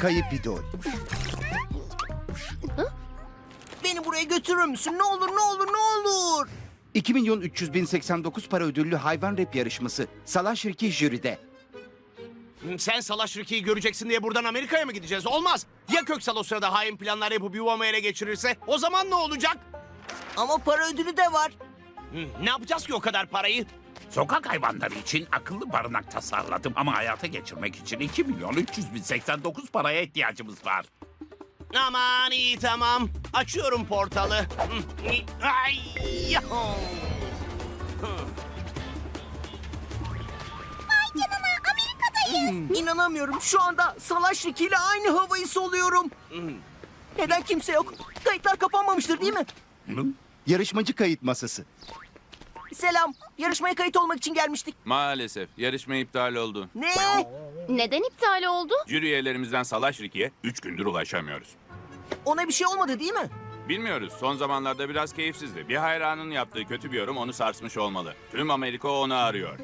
kayıp idol. Beni buraya götürür müsün? Ne olur ne olur ne olur. 2 milyon 300 bin 89 para ödüllü hayvan rap yarışması. Salaş Riki jüride. Sen Salaş Ricky'yi göreceksin diye buradan Amerika'ya mı gideceğiz? Olmaz. Ya Köksal o sırada hain planlar yapıp yuvamı ele geçirirse? O zaman ne olacak? Ama para ödülü de var. Hı, Ne yapacağız ki o kadar parayı? Sokak hayvanları için akıllı barınak tasarladım ama hayata geçirmek için 2 milyon 300 bin 89 paraya ihtiyacımız var. Aman iyi tamam. Açıyorum portalı. Ay, yahu. İnanamıyorum. Şu anda Salaş Riki ile aynı havayı soluyorum. Neden kimse yok? Kayıtlar kapanmamıştır değil mi? Hı? Yarışmacı kayıt masası. Selam. Yarışmaya kayıt olmak için gelmiştik. Maalesef yarışma iptal oldu. Ne? Neden iptal oldu? Jüri üyelerimizden Salaş Riki'ye 3 gündür ulaşamıyoruz. Ona bir şey olmadı değil mi? Bilmiyoruz. Son zamanlarda biraz keyifsizdi. Bir hayranın yaptığı kötü bir yorum onu sarsmış olmalı. Tüm Amerika onu arıyor.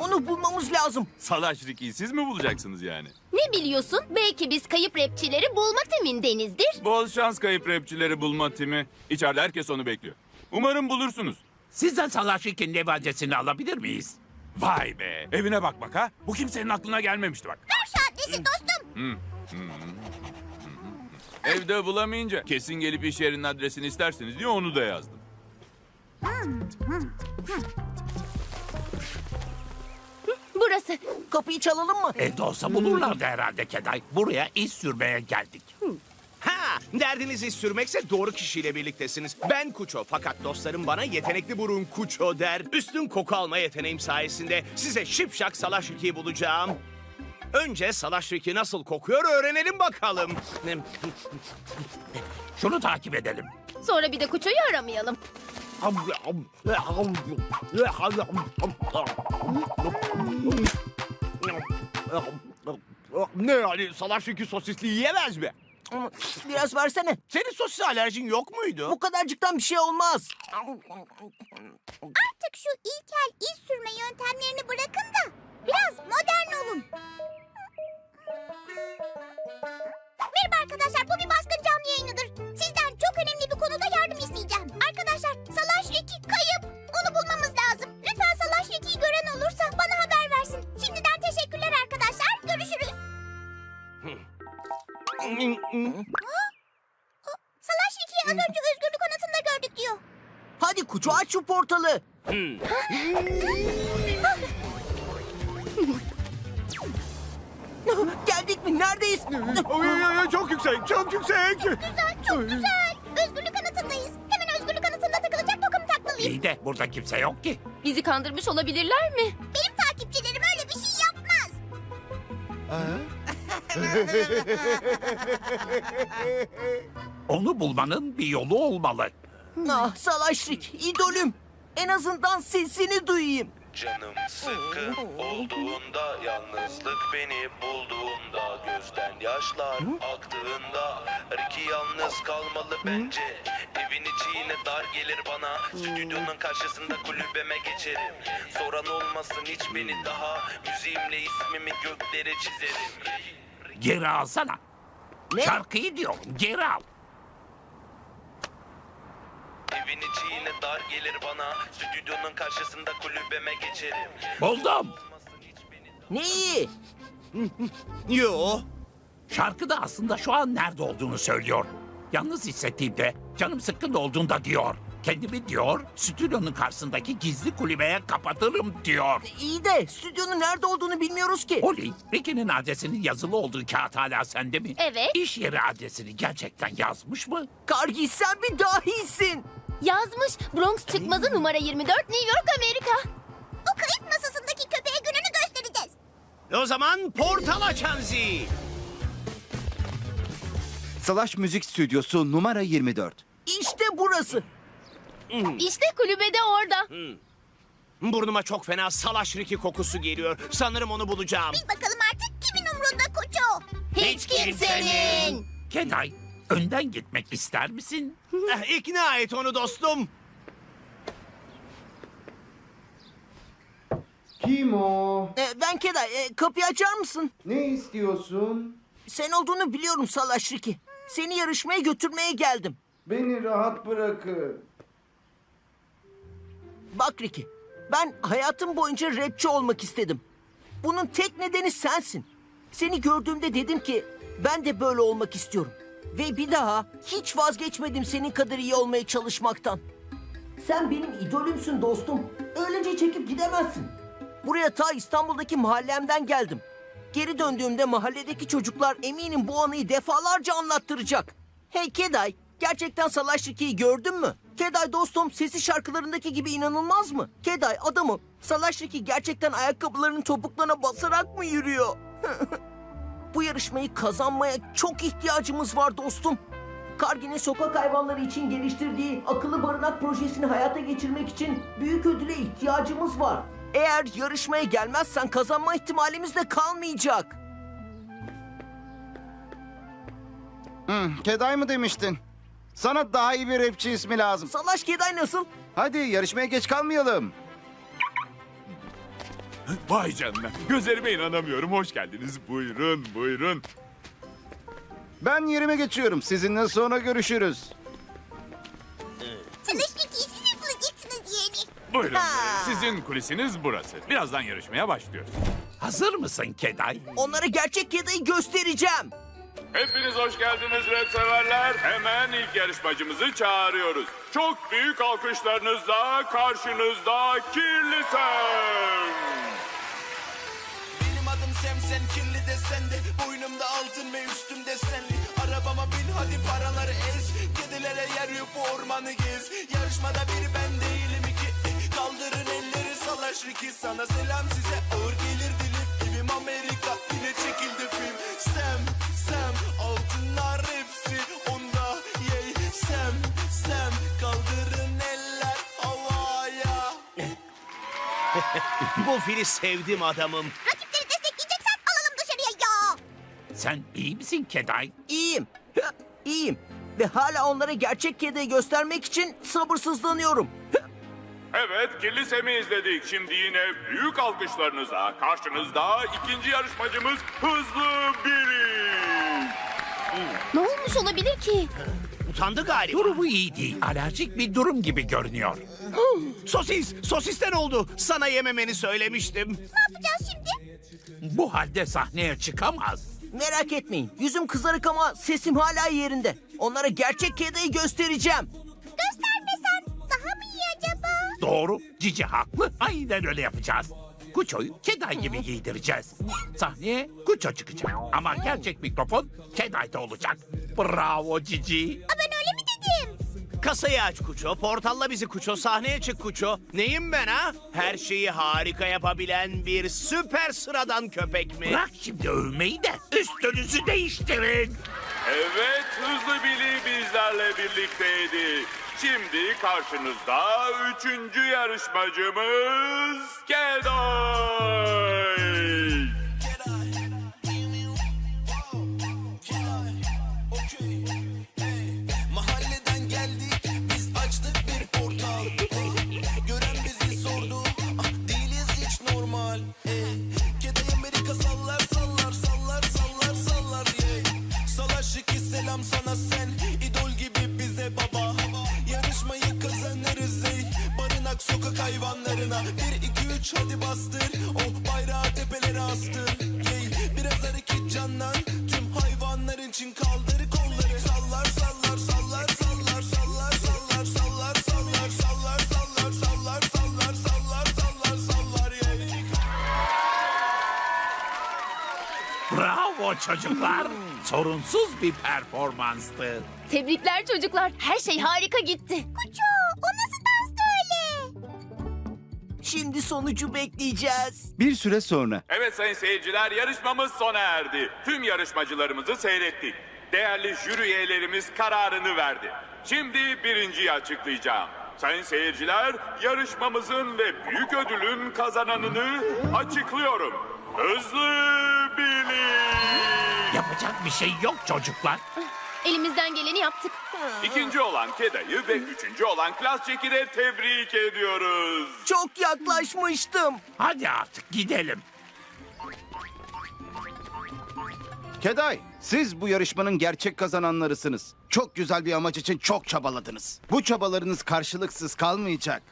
Onu bulmamız lazım. Salaş Riki'yi siz mi bulacaksınız yani? Ne biliyorsun? Belki biz kayıp rapçileri bulma temindenizdir. Bol şans kayıp rapçileri bulma timi. İçeride herkes onu bekliyor. Umarım bulursunuz. Sizden Salaşik'in ev adresini alabilir miyiz? Vay be. Evine bak bak ha. Bu kimsenin aklına gelmemişti bak. Şu adresi dostum. Evde bulamayınca kesin gelip iş yerinin adresini isterseniz diye onu da yazdım. Burası. Kapıyı çalalım mı? Evde olsa bulurlardı herhalde Keday. Buraya iş sürmeye geldik. Ha, derdiniz iz sürmekse doğru kişiyle birliktesiniz. Ben Kuço fakat dostlarım bana yetenekli burun Kuço der. Üstün koku alma yeteneğim sayesinde size şipşak Salaş Ricky'yi bulacağım. Önce Salaş Ricky nasıl kokuyor öğrenelim bakalım. Şunu takip edelim. Sonra bir de Kuço'yu aramayalım. Ne yani Salaş Ricky sosisli yiyemez mi? Biraz versene. Senin sosis alerjin yok muydu? Bu kadarcıktan bir şey olmaz. Artık şu ilkel iz sürme yöntemlerini bırakın da biraz modern olun. Aç şu portalı. Geldik mi? Neredeyiz? Oy, oy, oy, çok yüksek, çok yüksek. Güzel, çok güzel. Özgürlük anıtındayız. Hemen özgürlük anıtında takılacak tokamı takmalıyım. İyi de burada kimse yok ki. Bizi kandırmış olabilirler mi? Benim takipçilerim öyle bir şey yapmaz. Onu bulmanın bir yolu olmalı. Ah Salaş Riki, idolüm. En azından sesini duyayım. Canım sıkkın olduğunda Yalnızlık beni bulduğunda Gözden yaşlar aktığında Ricky yalnız kalmalı bence Evin içi yine dar gelir bana Stüdyonun karşısında kulübeme geçerim Soran olmasın hiç beni daha Müziğimle ismimi göklere çizerim Geri alsana. Ne? Şarkıyı diyorum geri al. Evin içi yine dar gelir bana Stüdyonun karşısında kulübeme geçerim Buldum. Neyi? Yo. Şarkıda aslında şu an nerede olduğunu söylüyor. Yalnız hissettiğimde, canım sıkkın olduğunda diyor. Kendimi diyor, stüdyonun karşısındaki gizli kulübeye kapatırım diyor. İyi de stüdyonun nerede olduğunu bilmiyoruz ki. Oli, Ricky'nin adresinin yazılı olduğu kağıt hala sende mi? Evet. İş yeri adresini gerçekten yazmış mı? Kargi sen bir dahisin. Yazmış. Bronx çıkmazı numara 24 New York Amerika. O kayıt masasındaki köpeğe gününü göstereceğiz. O zaman portal açanzi. Salaş Müzik Stüdyosu numara 24. İşte burası. İşte kulübede orada. Burnuma çok fena Salaş Ricky kokusu geliyor. Sanırım onu bulacağım. Bil bakalım artık kimin umrunda koço? Hiç kimsenin. Keday, önden gitmek ister misin? Eh, İkna et onu dostum. Kim o? Ee, ben Keda, e, kapıyı açar mısın? Ne istiyorsun? Sen olduğunu biliyorum Salaş Ricky. Seni yarışmaya götürmeye geldim. Beni rahat bırakın. Bak Ricky, ben hayatım boyunca rapçi olmak istedim. Bunun tek nedeni sensin. Seni gördüğümde dedim ki ben de böyle olmak istiyorum. Ve bir daha hiç vazgeçmedim senin kadar iyi olmaya çalışmaktan. Sen benim idolümsün dostum. Öylece çekip gidemezsin. Buraya ta İstanbul'daki mahallemden geldim. Geri döndüğümde mahalledeki çocuklar eminim bu anıyı defalarca anlattıracak. Hey Keday, gerçekten Salaş Ricky'yi gördün mü? Keday dostum sesi şarkılarındaki gibi inanılmaz mı? Keday adamım, Salaş Ricky gerçekten ayakkabılarının topuklarına basarak mı yürüyor? bu yarışmayı kazanmaya çok ihtiyacımız var dostum. Kargi'nin sokak hayvanları için geliştirdiği akıllı barınak projesini hayata geçirmek için büyük ödüle ihtiyacımız var. Eğer yarışmaya gelmezsen kazanma ihtimalimiz de kalmayacak. Hı, Keday mı demiştin? Sana daha iyi bir rapçi ismi lazım. Salaş Keday nasıl? Hadi yarışmaya geç kalmayalım. Vay canına. Gözlerime inanamıyorum. Hoş geldiniz. Buyurun, buyurun. Ben yerime geçiyorum. Sizinle sonra görüşürüz. Ricky siz mi bulacaksınız yeğeni? Buyurun. Ha. Sizin kulisiniz burası. Birazdan yarışmaya başlıyoruz. Hazır mısın Keday? Onlara gerçek Keday'ı göstereceğim. Hepiniz hoş geldiniz rap severler. Hemen ilk yarışmacımızı çağırıyoruz. Çok büyük alkışlarınızla karşınızda Kirli Sam. Benim adım Sem sen kirli desen de Boynumda altın ve üstümde senli. Arabama bin hadi paraları ez. Kedilere yer yok bu ormanı gez. Yarışmada bir ben değilim iki. Kaldırın elleri salaş Ricky Sana selam size ağır gelir dilim. Evim Amerika yine çekildi film. Sem Sem altınlar hepsi onda Yey. Sem Sem kaldırın eller havaya. Bu fili sevdim adamım. Sen iyi misin Keday? İyiyim. İyiyim. Ve hala onlara gerçek Keday'ı göstermek için sabırsızlanıyorum. Evet, Kirli Sem'i izledik. Şimdi yine büyük alkışlarınızla karşınızda ikinci yarışmacımız Hızlı Biri. Ne olmuş olabilir ki? Utandı galiba. Durumu iyi değil. Alerjik bir durum gibi görünüyor. Sosis, sosisten oldu. Sana yememeni söylemiştim. Ne yapacağız şimdi? Bu halde sahneye çıkamaz. Merak etmeyin. Yüzüm kızarık ama sesim hala yerinde. Onlara gerçek Keday'ı göstereceğim. Göstermesen daha mı iyi acaba? Doğru. Cici haklı. Aynen öyle yapacağız. Kuço'yu Keday gibi giydireceğiz. Sahneye Kuço çıkacak. Ama gerçek mikrofon Keday'da olacak. Bravo Cici. Aa, Kasayı aç Kuço, portalla bizi Kuço, sahneye çık Kuço. Neyim ben ha? Her şeyi harika yapabilen bir süper sıradan köpek mi? Bırak şimdi övmeyi de üstünüzü değiştirin. Evet, Hızlı Bili bizlerle birlikteydi. Şimdi karşınızda üçüncü yarışmacımız Keday. Sana sen. İdol gibi bize baba. Yarışmayı kazanırız ey. Barınak sokak hayvanlarına. Bir iki üç hadi bastır. Oh bayrağı tepelere astır Bravo çocuklar. Sorunsuz bir performanstı. Tebrikler çocuklar. Her şey harika gitti. Kuço o nasıl danstı öyle? Şimdi sonucu bekleyeceğiz. Bir süre sonra. Evet sayın seyirciler yarışmamız sona erdi. Tüm yarışmacılarımızı seyrettik. Değerli jüri üyelerimiz kararını verdi. Şimdi birinciyi açıklayacağım. Sayın seyirciler yarışmamızın ve büyük ödülün kazananını açıklıyorum. Hızlı Bili. Yapacak bir şey yok çocuklar. Elimizden geleni yaptık. İkinci olan Keda'yı ve üçüncü olan Klas Çek'i de tebrik ediyoruz. Çok yaklaşmıştım. Hadi artık gidelim. Keday, siz bu yarışmanın gerçek kazananlarısınız. Çok güzel bir amaç için çok çabaladınız. Bu çabalarınız karşılıksız kalmayacak.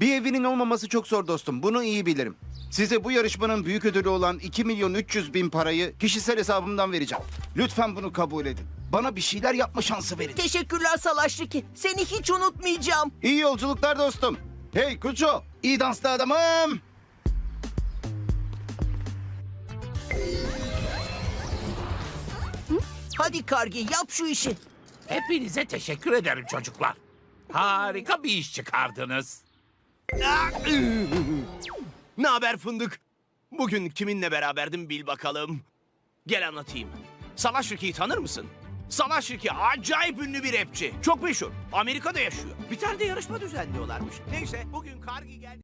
Bir evinin olmaması çok zor dostum. Bunu iyi bilirim. Size bu yarışmanın büyük ödülü olan 2 milyon 300 bin parayı kişisel hesabımdan vereceğim. Lütfen bunu kabul edin. Bana bir şeyler yapma şansı verin. Teşekkürler Salaş Riki. Seni hiç unutmayacağım. İyi yolculuklar dostum. Hey Kuço, iyi danslı adamım. Hadi Kargi yap şu işi. Hepinize teşekkür ederim çocuklar. Harika bir iş çıkardınız. Ne haber fındık? Bugün kiminle beraberdim bil bakalım. Gel anlatayım. Salaş Ricky'yi tanır mısın? Salaş Ricky acayip ünlü bir rapçi. Çok meşhur. Amerika'da yaşıyor. Bir tane de yarışma düzenliyorlarmış. Neyse bugün Kargi geldi.